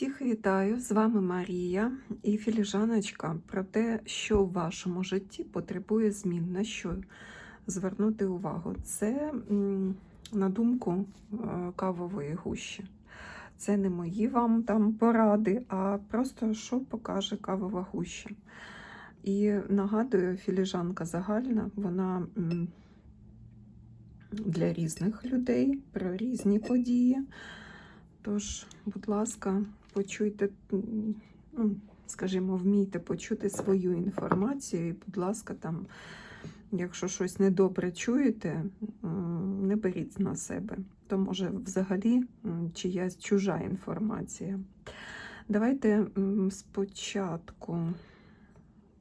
Всіх вітаю! З вами Марія і філіжаночка про те, що в вашому житті потребує змін, на що звернути увагу. Це, на думку е, кавової гущі. Це не мої вам там поради, а просто що покаже кавова гуща. І нагадую, філіжанка загальна, вона для різних людей, про різні події. Тож, будь ласка, почуйте, ну, скажімо, вмійте почути свою інформацію, і, будь ласка, там, якщо щось недобре чуєте, не беріть на себе. То може взагалі чиясь чужа інформація. Давайте спочатку.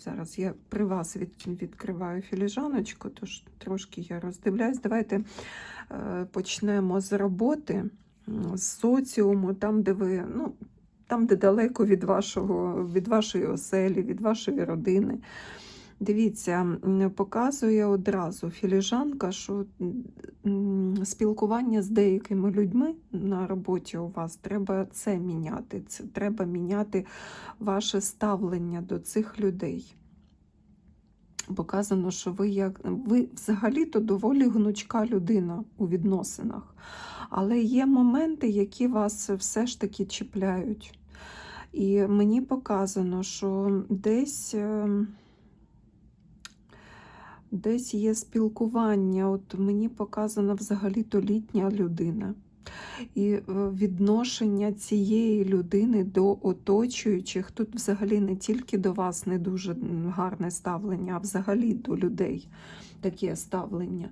Зараз я при вас від, відкриваю філіжаночку, тож трошки я роздивляюсь. Давайте е, почнемо з роботи з соціуму, там, де ви, ну, там, де далеко від, вашого, від вашої оселі, від вашої родини. Дивіться, показує одразу філіжанка, що спілкування з деякими людьми на роботі у вас треба це міняти. Це треба міняти ваше ставлення до цих людей. Показано, що ви як ви взагалі-то доволі гнучка людина у відносинах. Але є моменти, які вас все ж таки чіпляють. І мені показано, що десь, е, десь є спілкування. От мені показана взагалі-то літня людина. І е, відношення цієї людини до оточуючих, тут взагалі не тільки до вас не дуже гарне ставлення, а взагалі до людей таке ставлення.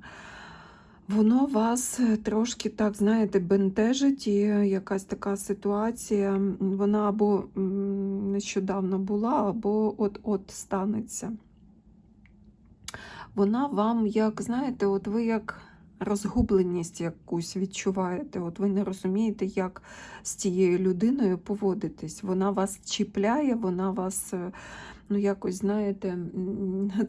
Воно вас трошки так, знаєте, бентежить, і якась така ситуація, вона або нещодавно була, або от-от станеться. Вона вам, як, знаєте, от ви як розгубленість якусь відчуваєте, от ви не розумієте, як з цією людиною поводитись. Вона вас чіпляє, вона вас. е, Ну, якось, знаєте,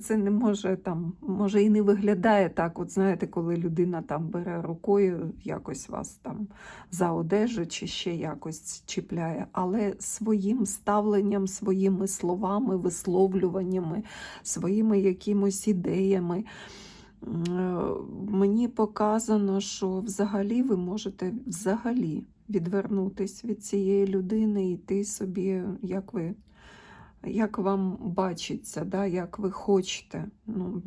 це не може там, може і не виглядає так. От знаєте, коли людина там бере рукою, якось вас там за одежу чи ще якось чіпляє, але своїм ставленням, своїми словами, висловлюваннями, своїми якимось ідеями. Е, Мені показано, що взагалі ви можете взагалі відвернутись від цієї людини і йти собі, як ви як вам бачиться, да, як ви хочете ну,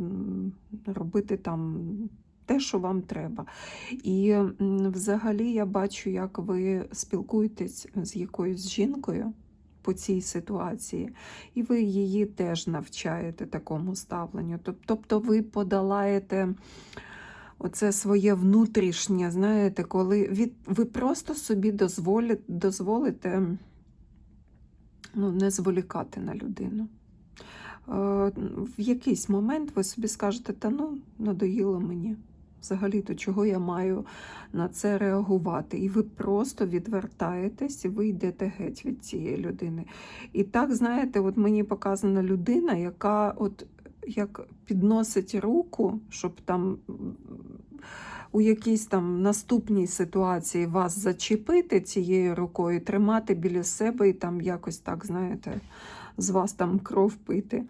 робити там те, що вам треба. І взагалі я бачу, як ви спілкуєтесь з якоюсь жінкою по цій ситуації, і ви її теж навчаєте такому ставленню. Тобто ви подолаєте. Оце своє внутрішнє, знаєте, коли від, ви просто собі дозволите, дозволите ну, не зволікати на людину. Е, В якийсь момент ви собі скажете, та ну, надоїло мені. Взагалі-то, чого я маю на це реагувати? І ви просто відвертаєтесь, і ви йдете геть від цієї людини. І так, знаєте, от мені показана людина, яка от як підносить руку, щоб там у якійсь там наступній ситуації вас зачепити цією рукою, тримати біля себе і там якось так, знаєте, з вас там кров пити.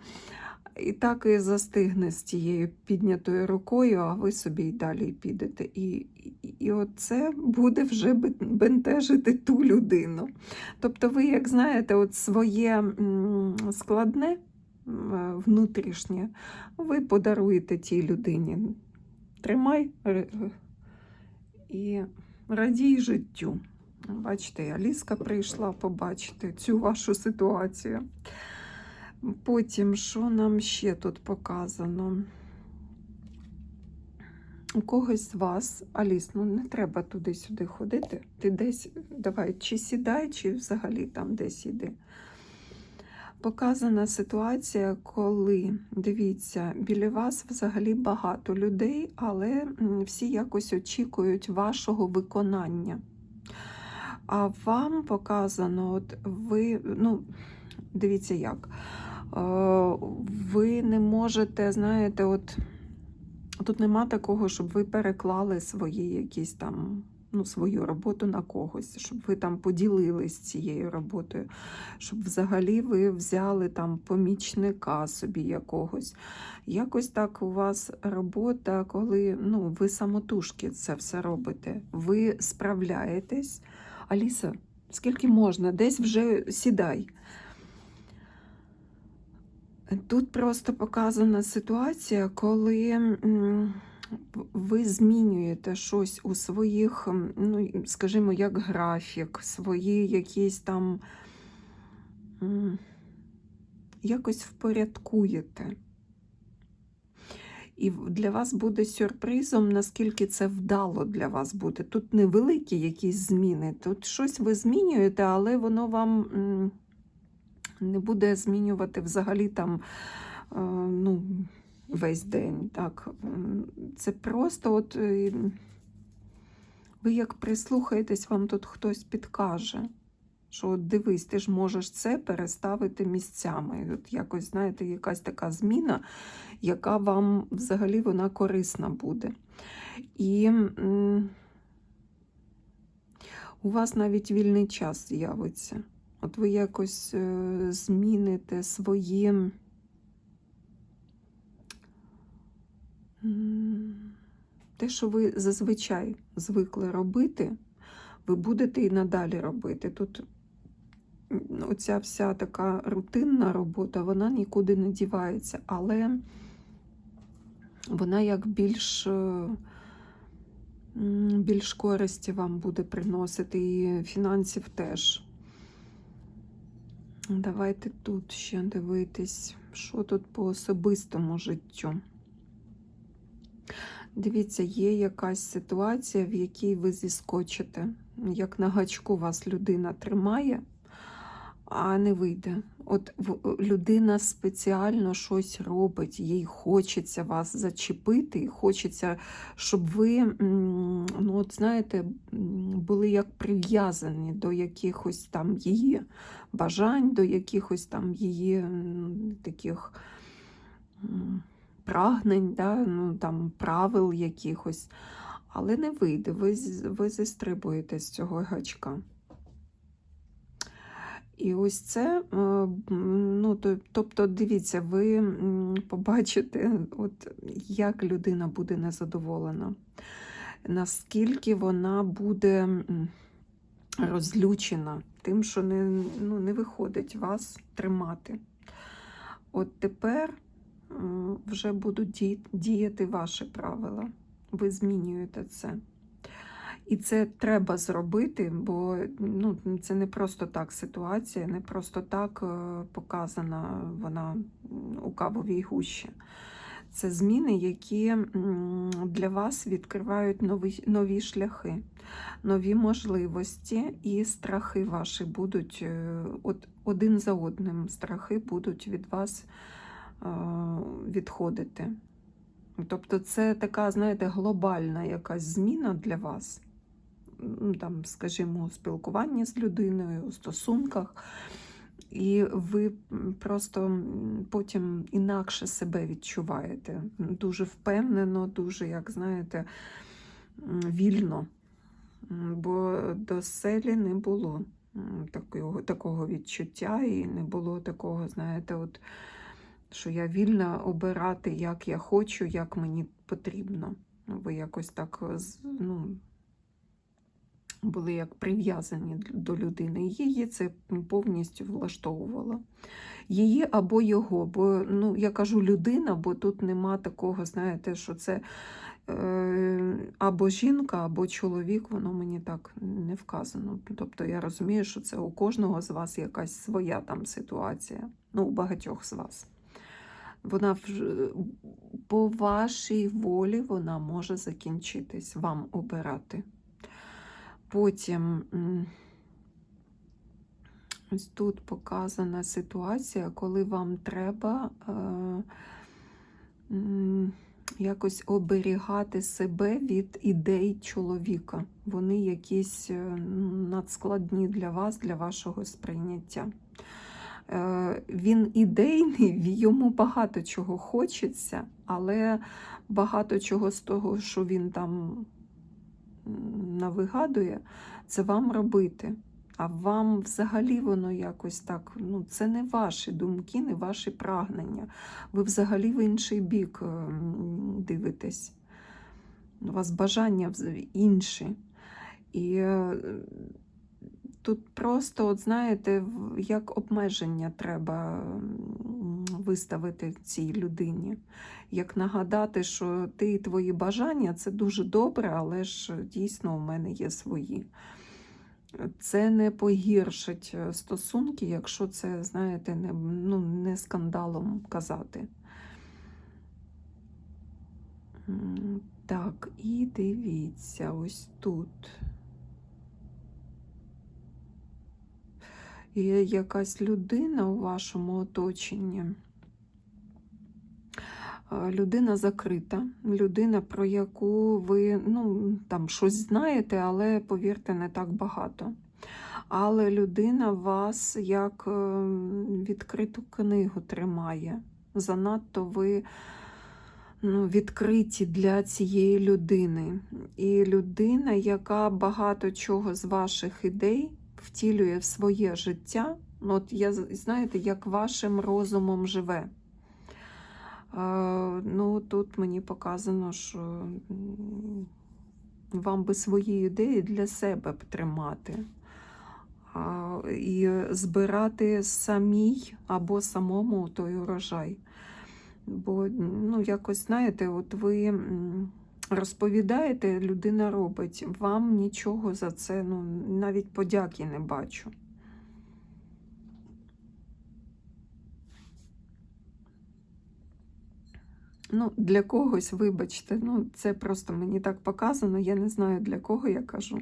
І так і застигне з тією піднятою рукою, а ви собі й далі підете. І, і, оце буде вже бентежити ту людину. Тобто, ви, як знаєте, от своє складне е, внутрішнє, ви подаруєте тій людині. Тримай і радій життю. Бачите, Аліска прийшла побачити цю вашу ситуацію. Потім, що нам ще тут показано? У когось з вас, Аліс, ну не треба туди-сюди ходити. Ти десь давай чи сідай, чи взагалі там десь іди. Показана ситуація, коли, дивіться, біля вас взагалі багато людей, але всі якось очікують вашого виконання. А вам показано, от ви, ну, дивіться як, ви не можете, знаєте, от тут нема такого, щоб ви переклали свої якісь там ну, свою роботу на когось, щоб ви там поділились цією роботою, щоб взагалі ви взяли там помічника собі якогось. Якось так у вас робота, коли ну, ви самотужки це все робите. Ви справляєтесь. Аліса, скільки можна? Десь вже сідай. Тут просто показана ситуація, коли ви змінюєте щось у своїх, ну, скажімо, як графік, свої якісь там якось впорядкуєте. І для вас буде сюрпризом, наскільки це вдало для вас буде. Тут невеликі якісь зміни. Тут щось ви змінюєте, але воно вам не буде змінювати взагалі там е, ну, весь день. Так. Це просто от е, ви як прислухаєтесь, вам тут хтось підкаже. Що от дивись, ти ж можеш це переставити місцями. От якось, знаєте, якась така зміна, яка вам взагалі вона корисна буде. І у вас навіть вільний час з'явиться. От ви якось е, зміните свої. Те, що ви зазвичай звикли робити, ви будете і надалі робити. Тут оця вся така рутинна робота, вона нікуди не дівається, але вона як більш, е, більш користі вам буде приносити, і фінансів теж. Давайте тут ще дивитись, що тут по особистому життю. Дивіться, є якась ситуація, в якій ви зіскочите. Як на гачку вас людина тримає, а не вийде. От в- людина спеціально щось робить, їй хочеться вас зачепити, хочеться, щоб ви, ну от знаєте, були як прив'язані до якихось там її бажань, до якихось там її таких прагнень, да? ну, там, правил якихось. Але не вийде, ви, ви зістрибуєте з цього гачка. І ось це, е, ну, тобто, дивіться, ви побачите, от, як людина буде незадоволена, наскільки вона буде розлючена тим, що не, ну, не виходить вас тримати. От тепер вже будуть діяти ваші правила. Ви змінюєте це. І це треба зробити, бо ну, це не просто так ситуація, не просто так е, показана вона у кавовій гущі. Це зміни, які для вас відкривають нові, нові шляхи, нові можливості, і страхи ваші будуть е, от, один за одним. Страхи будуть від вас е, відходити. Тобто це така, знаєте, глобальна якась зміна для вас. Там, скажімо, у спілкуванні з людиною, у стосунках. І ви просто потім інакше себе відчуваєте. Дуже впевнено, дуже, як знаєте, вільно. Бо до селі не було такого, такого відчуття, і не було такого, знаєте, от, що я вільна обирати, як я хочу, як мені потрібно. Ви якось так ну, були як прив'язані до людини. Її це повністю влаштовувало. Її або його, бо ну, я кажу людина, бо тут нема такого, знаєте, що це е, або жінка, або чоловік, воно мені так не вказано. Тобто я розумію, що це у кожного з вас якась своя там ситуація, ну, у багатьох з вас. Вона по вашій волі вона може закінчитись, вам обирати. Потім ось тут показана ситуація, коли вам треба е, якось оберігати себе від ідей чоловіка. Вони якісь е, надскладні для вас, для вашого сприйняття. Е, Він ідейний, йому багато чого хочеться, але багато чого з того, що він там навигадує, це вам робити. А вам взагалі воно якось так, ну це не ваші думки, не ваші прагнення. Ви взагалі в інший бік ем, дивитесь. У вас бажання інші. І е, тут просто, от знаєте, як обмеження треба виставити цій людині. Як нагадати, що ти і твої бажання це дуже добре, але ж дійсно у мене є свої. Це не погіршить е, стосунки, якщо це, знаєте, не, ну, не скандалом казати. Так, і дивіться, ось тут. Є якась людина у вашому оточенні. Е, Людина закрита, людина, про яку ви ну, там щось знаєте, але повірте, не так багато. Але людина вас як е, відкриту книгу тримає. Занадто ви ну, відкриті для цієї людини. І людина, яка багато чого з ваших ідей втілює в своє життя, ну, от я знаєте, як вашим розумом живе. Е, Ну, тут мені показано, що вам би свої ідеї для себе тримати. І збирати самій або самому той урожай. Бо, ну, якось, знаєте, от ви розповідаєте, людина робить, вам нічого за це, ну, навіть подяки не бачу. Ну, для когось, вибачте, ну, це просто мені так показано, я не знаю для кого я кажу.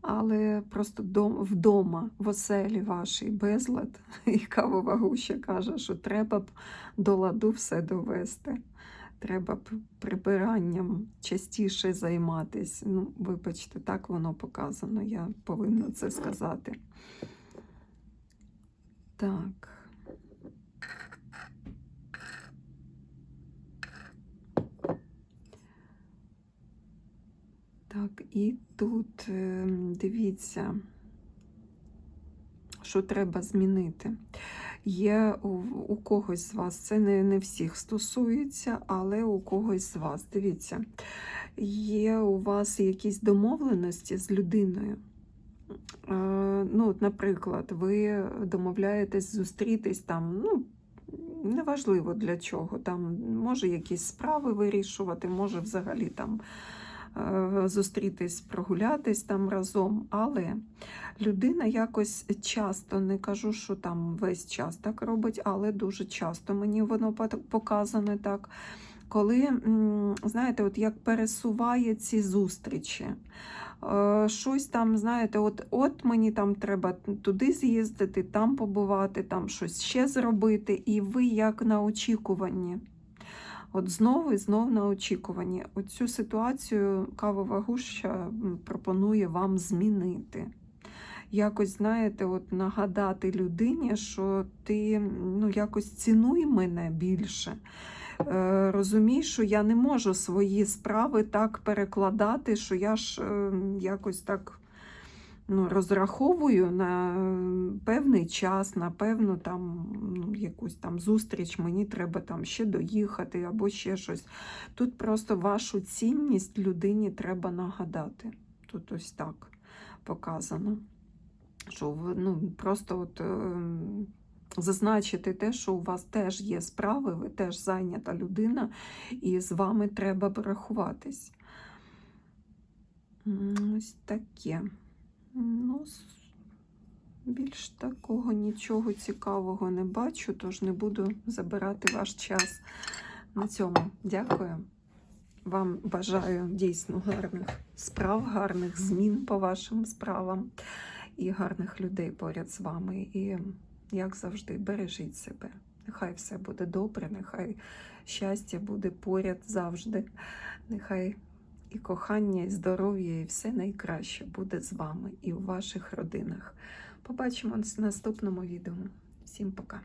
Але просто вдома, в оселі вашій безлад, і кавова гуща каже, що треба б до ладу все довести. Треба прибиранням частіше займатися. Ну, вибачте, так воно показано, я повинна це сказати. Так. Так, і тут е, дивіться, що треба змінити. Є у, у когось з вас, це не, не всіх стосується, але у когось з вас. Дивіться, є у вас якісь домовленості з людиною. Е, ну, от, наприклад, ви домовляєтесь зустрітись там, ну, неважливо для чого. Там може якісь справи вирішувати, може взагалі там зустрітись, прогулятись там разом. Але людина якось часто, не кажу, що там весь час так робить, але дуже часто мені воно показане так. Коли, знаєте, от як пересуває ці зустрічі. Е, Щось там, знаєте, от, от мені там треба туди з'їздити, там побувати, там щось ще зробити, і ви як на очікуванні. От знову і знову на очікуванні. Оцю ситуацію кавова гуща пропонує вам змінити. Якось, знаєте, от нагадати людині, що ти ну, якось цінуй мене більше. Е, Розумій, що я не можу свої справи так перекладати, що я ж е, якось так ну, розраховую на певний час, на певну там ну, якусь там зустріч, мені треба там ще доїхати або ще щось. Тут просто вашу цінність людині треба нагадати. Тут ось так показано. Що ну, просто от. е, Зазначити те, що у вас теж є справи, ви теж зайнята людина, і з вами треба б рахуватись. М, Ось таке. Ну, більш такого нічого цікавого не бачу, тож не буду забирати ваш час на цьому. Дякую. Вам бажаю дійсно гарних справ, гарних змін по вашим справам і гарних людей поряд з вами. І, як завжди, бережіть себе. Нехай все буде добре, нехай щастя буде поряд завжди. Нехай і кохання, і здоров'я, і все найкраще буде з вами і у ваших родинах. Побачимось в наступному відео. Всім пока!